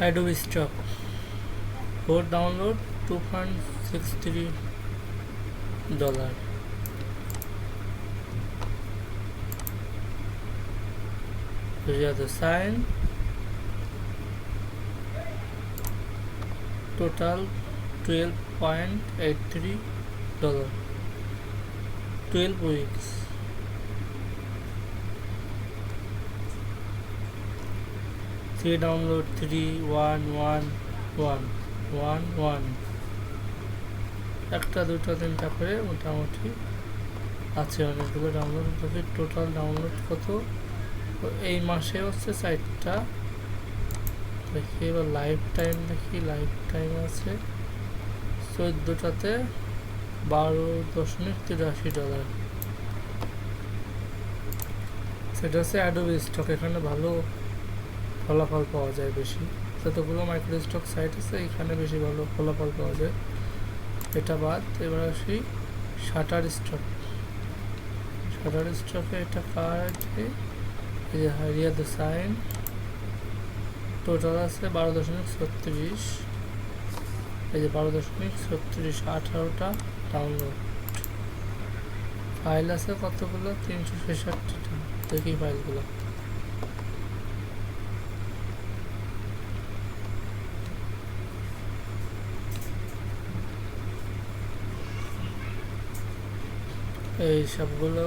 Adobe Stock for download 2.63 dollar. Here the sign. Total 12.83 dollar. 12 weeks. Three download three one one one one one একটা, দুটো তিনটা করে মোটামুটি আছে অনেকগুলো ডাউনলোড দেখি টোটাল ডাউনলোড কত? এই মাসে হচ্ছে চারটা দেখি, এবার লাইফ টাইম দেখি লাইফ টাইম আছে চোদ্দোটাতে বারো দশমিক তিরাশি ডলার সেটা হচ্ছে অ্যাডোবি স্টক এখানে ভালো ফলাফল পাওয়া যায় বেশি। যতগুলো মাইক্রো স্টক সাইট আছে এখানে বেশি ভালো ফলাফল পাওয়া যায়। এটা বাদ, এবার আসি শাটার স্টক শাটার স্টকে এটা কার এই যে হারিয়া দ্য সাইন টোটাল আছে বারো দশমিক ছত্রিশ। এই যে বারো দশমিক ছত্রিশ আঠারোটা ডাউনলোড ফাইল আছে কতগুলো? তিনশো ছেষট্টিটা। দেখি ফাইলগুলো এই সবগুলো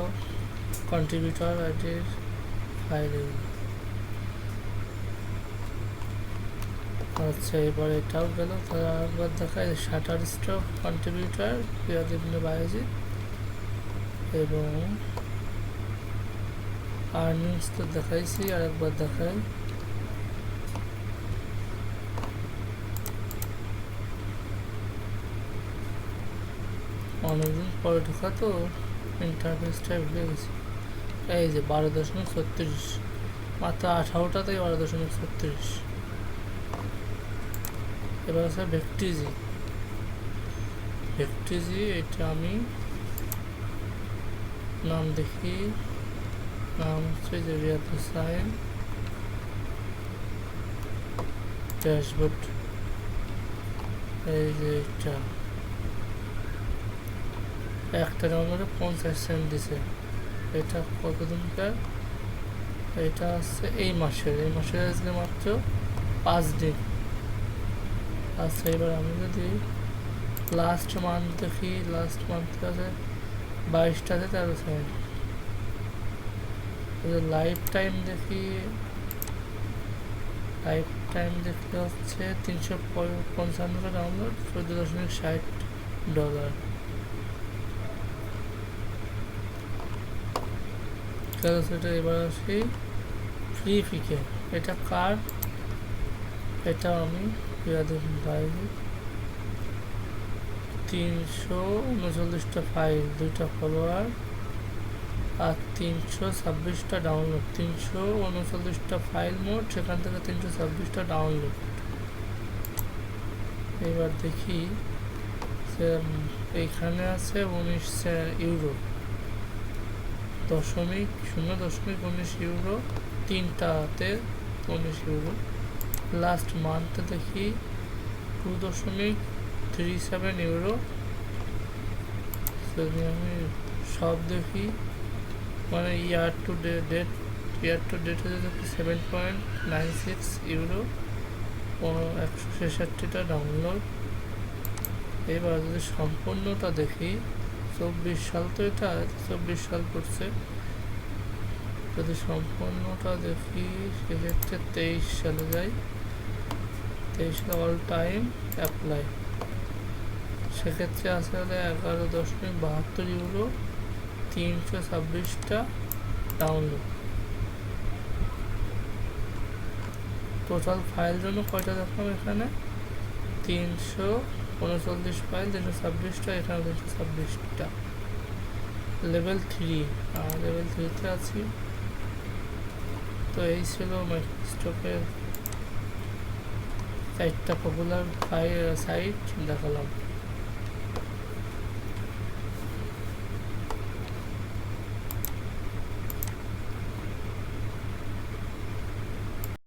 কন্ট্রিবিউটর আইডির ফাইল আচ্ছা এবার এটাও গেল। আরেকবার দেখায় শাটার স্টক কন্ট্রিবিউটর প্রিয়াদিবিন বায়োজি এবং আর্নিংস তো দেখাইছি, আরেকবার দেখাই। অনেকদিন পরে ঢোকা তো। ইন্টারফেসটা ভুলে গেছি। এই যে বারো দশমিক ছত্রিশ। মাত্র আঠারোটাতেই বারো দশমিক ছত্রিশ। এবার আছে ভেক্টিজি ভেক্টিজি এটা আমি নাম দেখি। নাম হচ্ছে যে হুসাইন। ড্যাশবোর্ড এই যে এটা। একটা ডাউনলোডে পঞ্চাশ সেন্ট দিছে। এটা কতদিনকার এটা হচ্ছে এই মাসের। এই মাসের আজকে মাত্র পাঁচ দিন। আচ্ছা এবার আমি যদি লাস্ট মান্থ দেখি লাস্ট মান্থ আছে বাইশটাতে তেরো সেন্ট লাইফ টাইম দেখি লাইফ টাইম দেখতে হচ্ছে তিনশো পঞ্চান্নটা ডাউনলোড চোদ্দ দশমিক ষাট ডলার সেটা এবার আসি। ফ্রি ফিকে এটা কার? এটা আমি বাইরে। তিনশো উনচল্লিশটা ফাইল দুইটা ফলোয়ার আর তিনশো ছাব্বিশটা ডাউনলোড তিনশো উনচল্লিশটা ফাইল মোট, সেখান থেকে তিনশো ছাব্বিশটা ডাউনলোড এবার দেখি এইখানে আছে উনিশ ইউরো দশমিক, শূন্য দশমিক উনিশ ইউরো তিনটাতে উনিশ ইউরো লাস্ট মান্থে দেখি টু দশমিক থ্রি সেভেন ইউরো যদি আমি সব দেখি মানে year to date year to ডেটে দেখি seven point nine six euro একশো ছেষট্টিটা ডাউনলোড এবার যদি সম্পূর্ণটা দেখি চব্বিশ সাল তো এটা, চব্বিশ সাল করছে যদি সম্পূর্ণটা দেখি, সেক্ষেত্রে তেইশ সালে যাই। তেইশ অল টাইম অ্যাপ্লাই সেক্ষেত্রে আছে হলে এগারো দশমিক বাহাত্তর ইউরো তিনশো ছাব্বিশটা ডাউনলোড টোটাল ফাইল জন্য কয়টা দেখলাম এখানে? তিনশো উনচল্লিশ ফাইল দুশো ছাব্বিশটা এখানে দুশো ছাব্বিশটা লেভেল থ্রি লেভেল থ্রিতে আছি। তো এই ছিল মাইক্রোস্টকের চারটা পপুলার সাইট দেখালাম।